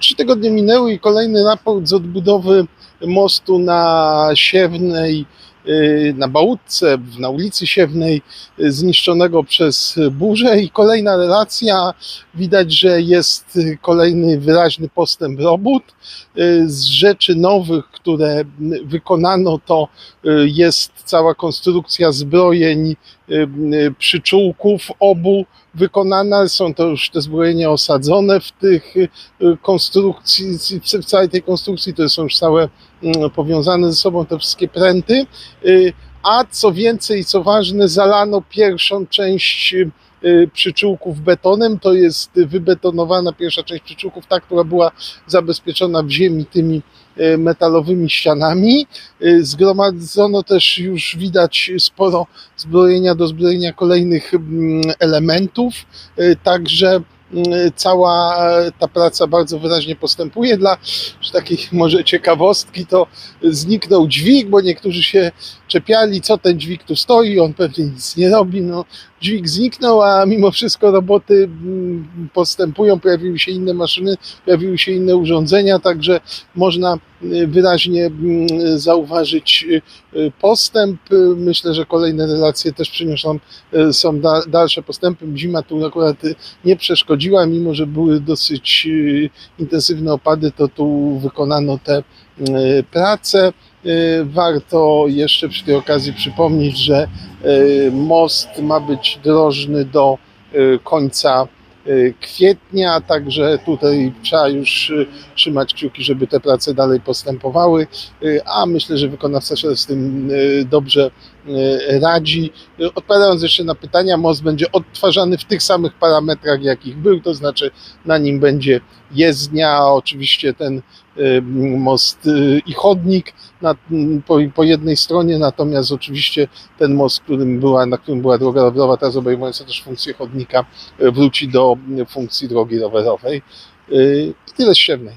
Trzy tygodnie minęły i kolejny raport z odbudowy mostu na Siewnej, na Bałutce, na ulicy Siewnej, y, zniszczonego przez burzę i kolejna relacja. Widać, że jest y, kolejny wyraźny postęp robót. Y, Z rzeczy nowych, które y, wykonano, to y, jest cała konstrukcja zbrojeń, y, y, przyczółków obu wykonana. Są to już te zbrojenia osadzone w tych y, konstrukcji, w całej tej konstrukcji to są już całe mm, powiązane ze sobą te wszystkie pręty. Y, A co więcej, co ważne, zalano pierwszą część y, przyczółków betonem. To jest wybetonowana pierwsza część przyczółków, ta, która była zabezpieczona w ziemi tymi y, metalowymi ścianami. Y, Zgromadzono też już widać sporo zbrojenia do zbrojenia kolejnych mm, elementów. Y, Także cała ta praca bardzo wyraźnie postępuje. Dla że takiej może ciekawostki to zniknął dźwig, bo niektórzy się czepiali, co ten dźwig tu stoi, on pewnie nic nie robi. No, dźwig zniknął, a mimo wszystko roboty mm, postępują, pojawiły się inne maszyny, pojawiły się inne urządzenia, także można y, wyraźnie mm, zauważyć y, y, postęp. Myślę, że kolejne relacje też przyniosą są da, dalsze postępy. Zima tu akurat nie mimo że były dosyć y, intensywne opady, to tu wykonano te y, prace. Y, Warto jeszcze przy tej okazji przypomnieć, że most ma być drożny do końca kwietnia, także tutaj trzeba już y, trzymać kciuki, żeby te prace dalej postępowały, y, a myślę, że wykonawca się z tym dobrze radzi. Odpowiadając jeszcze na pytania, most będzie odtwarzany w tych samych parametrach, jakich był, to znaczy na nim będzie jezdnia, oczywiście ten most y, i chodnik na, po, po jednej stronie, natomiast oczywiście ten most, którym była, na którym była droga rowerowa, teraz obejmująca też funkcję chodnika, y, wróci do y, funkcji drogi rowerowej. Y, I tyle z Siewnej.